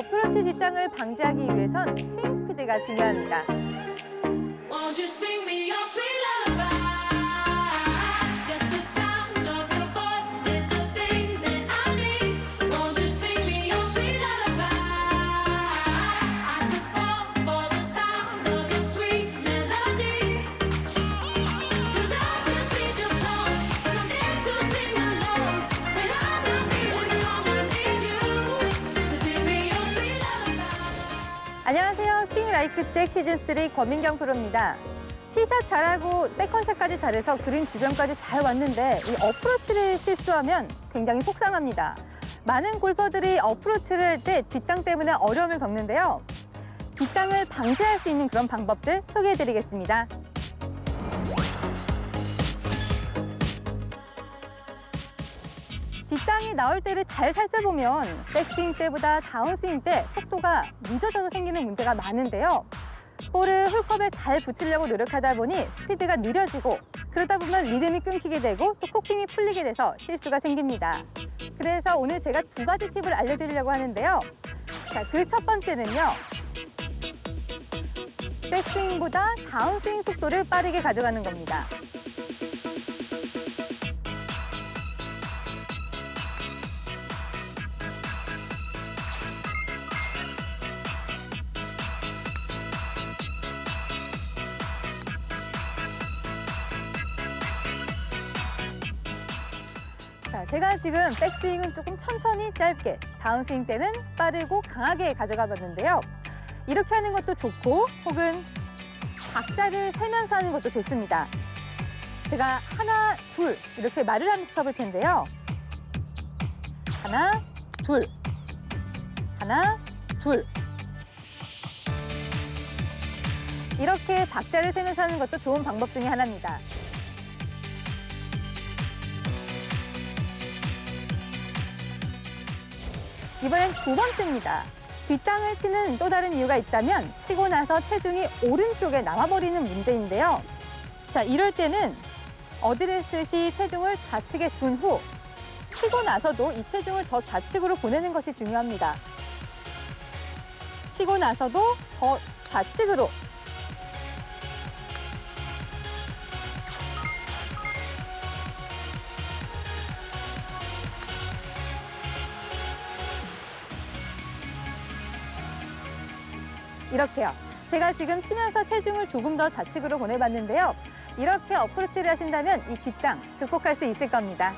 어프로치 뒷땅을 방지하기 위해선 스윙 스피드가 중요합니다. 안녕하세요. 스윙 라이크 잭 시즌 3 권민경 프로입니다. 티샷 잘하고 세컨샷까지 잘해서 그린 주변까지 잘 왔는데 이 어프로치를 실수하면 굉장히 속상합니다. 많은 골퍼들이 어프로치를 할 때 뒷땅 때문에 어려움을 겪는데요. 뒷땅을 방지할 수 있는 그런 방법들 소개해드리겠습니다. 뒷땅이 나올 때를 잘 살펴보면 백스윙 때보다 다운스윙 때 속도가 늦어져서 생기는 문제가 많은데요. 볼을 홀컵에 잘 붙이려고 노력하다 보니 스피드가 느려지고 그러다 보면 리듬이 끊기게 되고 또 코킹이 풀리게 돼서 실수가 생깁니다. 그래서 오늘 제가 두 가지 팁을 알려드리려고 하는데요. 자, 그 첫 번째는요. 백스윙보다 다운스윙 속도를 빠르게 가져가는 겁니다. 자, 제가 지금 백스윙은 조금 천천히 짧게, 다운스윙 때는 빠르고 강하게 가져가 봤는데요. 이렇게 하는 것도 좋고 혹은 박자를 세면서 하는 것도 좋습니다. 제가 하나, 둘 이렇게 말을 하면서 쳐볼 텐데요. 하나, 둘, 하나, 둘. 이렇게 박자를 세면서 하는 것도 좋은 방법 중에 하나입니다. 이번엔 두 번째입니다. 뒷땅을 치는 또 다른 이유가 있다면 치고 나서 체중이 오른쪽에 남아버리는 문제인데요. 자, 이럴 때는 어드레스 시 체중을 좌측에 둔 후 치고 나서도 이 체중을 더 좌측으로 보내는 것이 중요합니다. 치고 나서도 더 좌측으로 이렇게요. 제가 지금 치면서 체중을 조금 더 좌측으로 보내봤는데요. 이렇게 어프로치를 하신다면 이 뒷땅 극복할 수 있을 겁니다.